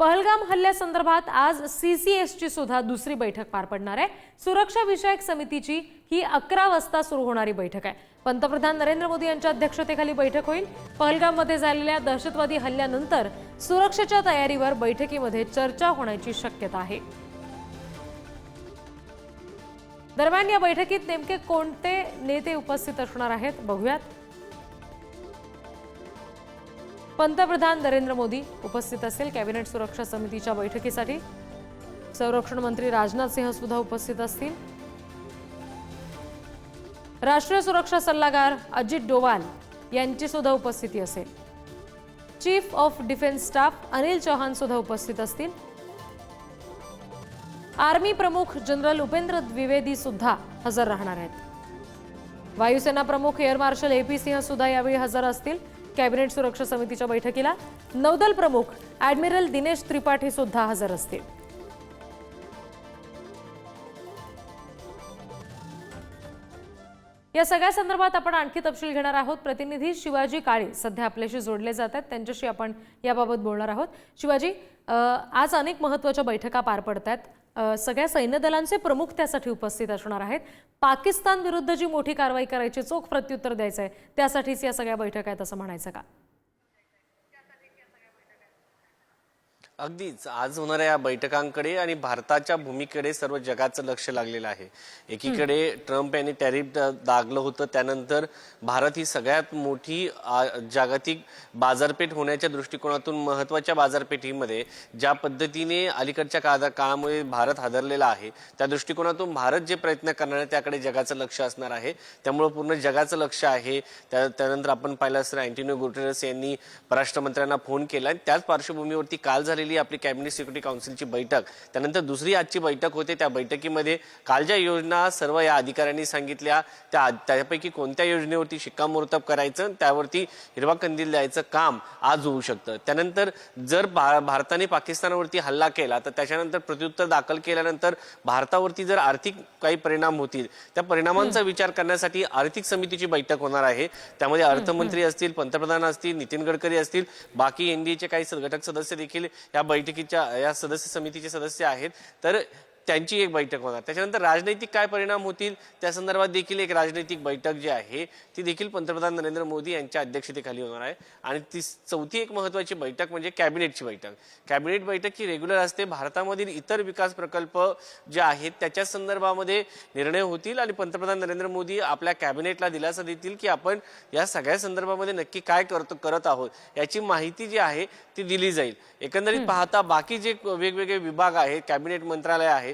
पहलगाम हल्ल्यासंदर्भात आज C C एसची सुद्धा दुसरी बैठक पार पडणार आहे. सुरक्षा विषयक समितीची ही अकरा वाजता सुरू होणारी बैठक आहे. पंतप्रधान नरेंद्र मोदी यांच्या अध्यक्षतेखाली बैठक होईल. पहलगाममध्ये झालेल्या दहशतवादी हल्ल्यानंतर सुरक्षेच्या तयारीवर बैठकीमध्ये चर्चा होण्याची शक्यता आहे. दरम्यान या बैठकीत नेमके कोणते नेते उपस्थित असणार आहेत? बघूयात. पंतप्रधान नरेंद्र मोदी उपस्थित असेल कॅबिनेट सुरक्षा समितीच्या बैठकीसाठी. संरक्षण मंत्री राजनाथ सिंह सुद्धा उपस्थित असतील. राष्ट्रीय सुरक्षा सल्लागार अजित डोवाल यांची सुद्धा उपस्थिती असेल. Chief of defence staff Anil Chauhan सुद्धा उपस्थित असतील. आर्मी प्रमुख जनरल उपेंद्र द्विवेदी सुद्धा हजर राहणार आहेत. वायुसेना प्रमुख air marshal A P Singh सुद्धा यावेळी हजर असतील. कॅबिनेट सुरक्षा समितीच्या बैठकीला नौदल प्रमुख ऍडमिरल दिनेश त्रिपाठी सुद्धा हजर असतील. या सगळ्या संदर्भात आपण आणखी तपशील घेणार आहोत. प्रतिनिधी शिवाजी काळे सध्या आपल्याशी जोडले जात आहेत. त्यांच्याशी आपण याबाबत बोलणार आहोत. शिवाजी आज अनेक महत्त्वाच्या बैठका पार पडत आहेत सगळ्या सैन्य दलांचे प्रमुख त्यासाठी उपस्थित असणार आहेत. पाकिस्तान विरुद्ध जी मोठी कारवाई करायची चोख प्रत्युत्तर द्यायचं आहे त्यासाठीच या सगळ्या बैठका आहेत असं म्हणायचं का? अगदीच. आज होणाऱ्या या बैठकांकडे आणि भारताच्या भूमीकडे सर्व जगाचं लक्ष लागलेलं आहे. एकीकडे ट्रम्प यांनी टॅरिफ दागलं होतं त्यानंतर भारत ही सगळ्यात मोठी जागतिक बाजारपेठ होण्याच्या दृष्टिकोनातून महत्त्वाच्या बाजारपेठीमध्ये ज्या पद्धतीने अलीकडच्या काळा काळामुळे भारत हादरलेला आहे त्या दृष्टिकोनातून भारत जे प्रयत्न करणार आहे त्याकडे जगाचं लक्ष असणार आहे. त्यामुळे पूर्ण जगाचं लक्ष आहे. त्या त्यानंतर आपण पाहिलं असतं अँटिनो गुटेरस यांनी परराष्ट्र मंत्र्यांना फोन केला आणि त्याच पार्श्वभूमीवरती काल झालेली आपली कॅबिनेट सिक्युरिटी काउन्सिलची बैठक. त्यानंतर दुसरी आजची बैठक होते. त्या बैठकीमध्ये काल ज्या योजना सर्व या अधिकाऱ्यांनी सांगितल्या. त्या त्यापैकी कोणत्या योजनेवरती शिक्कामोर्तब करायचं त्यावरती हिरवा कंदील द्यायचं काम आज होऊ शकतं. त्यानंतर जर भारताने पाकिस्तानावरती हल्ला केला तर त्याच्यानंतर प्रत्युत्तर दाखल केल्यानंतर भारतावरती जर आर्थिक काही परिणाम होतील त्या परिणामांचा विचार करण्यासाठी आर्थिक समितीची बैठक होणार आहे. त्यामध्ये अर्थमंत्री असतील पंतप्रधान असतील नितीन गडकरी असतील बाकी एनडीएचे काही घटक सदस्य देखील या बैठकीच्या या सदस्य समितीचे सदस्य आहेत. तर त्यांची एक बैठक होणार. त्याच्यानंतर राजनैतिक काय परिणाम होतील? त्या संदर्भात देखील एक राजनैतिक बैठक जी आहे ती देखील पंतप्रधान नरेंद्र मोदी यांच्या अध्यक्षतेखाली होणार आहे. आणि ती चौथी एक महत्वाची बैठक म्हणजे कॅबिनेटची बैठक. कॅबिनेट बैठक ही रेग्युलर असते. भारतामधील इतर विकास प्रकल्प जे आहेत त्याच्या संदर्भामध्ये निर्णय होतील आणि पंतप्रधान नरेंद्र मोदी आपल्या कॅबिनेटला दिलासा देतील की आपण या सगळ्या संदर्भामध्ये नक्की काय करतो करत आहोत. याची माहिती जी आहे ती दिली जाईल. एकंदरीत पाहता बाकी जे वेगवेगळे विभाग आहेत कॅबिनेट मंत्रालय आहे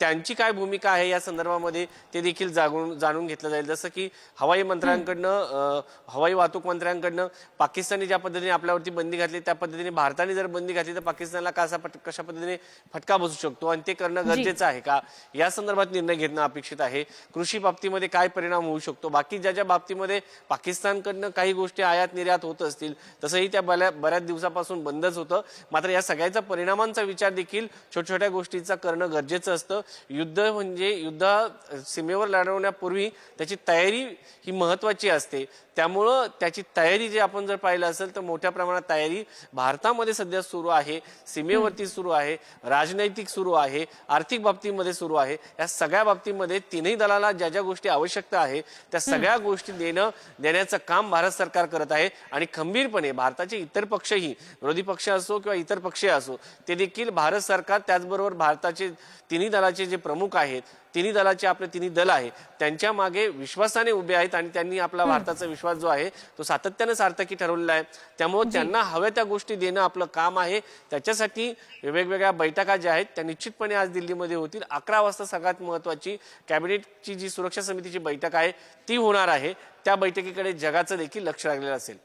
त्यांची काय भूमिका आहे या संदर्भामध्ये ते देखील जागून जाणून घेतलं जाईल. जसं की हवाई मंत्र्यांकडनं हवाई वाहतूक मंत्र्यांकडनं पाकिस्तानने ज्या पद्धतीने आपल्यावरती बंदी घातली त्या पद्धतीने भारताने जर बंदी घातली तर पाकिस्तानला कसा कशा पद्धतीने फटका बसू शकतो? आणि ते करणं गरजेचं आहे का? या संदर्भात निर्णय घेणं अपेक्षित आहे. कृषी बाबतीमध्ये काय परिणाम होऊ शकतो? बाकी ज्या ज्या बाबतीमध्ये पाकिस्तानकडनं काही गोष्टी आयात निर्यात होत असतील तसंही त्या बऱ्या बऱ्याच दिवसापासून बंदच होतं. मात्र या सगळ्याचा परिणामांचा विचार देखील छोट्या छोट्या गोष्टींचा करणं गरजेचं असतं. युद्ध म्हणजे युद्ध सीमेवर लढवण्यापूर्वी त्याची तयारी ही महत्वाची असते. त्यामुळं त्याची तयारी जे आपण जर पाहिलं असेल तर मोठ्या प्रमाणात तयारी भारतामध्ये सध्या सुरू आहे सीमेवरती सुरू आहे राजनैतिक सुरू आहे आर्थिक बाबतीमध्ये सुरू आहे. या सगळ्या बाबतीमध्ये तीनही दलाला ज्या ज्या गोष्टी आवश्यकता आहे त्या सगळ्या गोष्टी देणं देण्याचं काम भारत सरकार करत आहे. आणि खंबीरपणे भारताचे इतर पक्षही विरोधी पक्ष असो किंवा इतर पक्ष असो ते देखील भारत सरकार त्याचबरोबर भारताचे तिन्ही दलाचे जे प्रमुख आहेत तिन्ही दलाचे आपले तिन्ही दल आहे त्यांच्या मागे विश्वासाने उभे आहेत आणि त्यांनी आपला भारताचा विश्वास जो आहे तो सातत्याने सार्थकी ठरवलेला आहे. त्यामुळे त्यांना हव्या त्या गोष्टी देणं आपलं काम आहे. त्याच्यासाठी वेगवेगळ्या बैठका ज्या आहेत त्या निश्चितपणे आज दिल्लीमध्ये होतील. अकरा वाजता सगळ्यात महत्वाची कॅबिनेटची जी सुरक्षा समितीची बैठक आहे ती होणार आहे. त्या बैठकीकडे जगाचं देखील लक्ष लागलेलं असेल.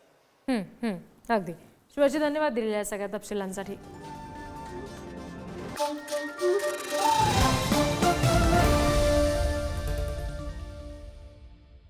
अगदी. शिवाजी धन्यवाद दिलेल्या सगळ्या तपशिलांसाठी.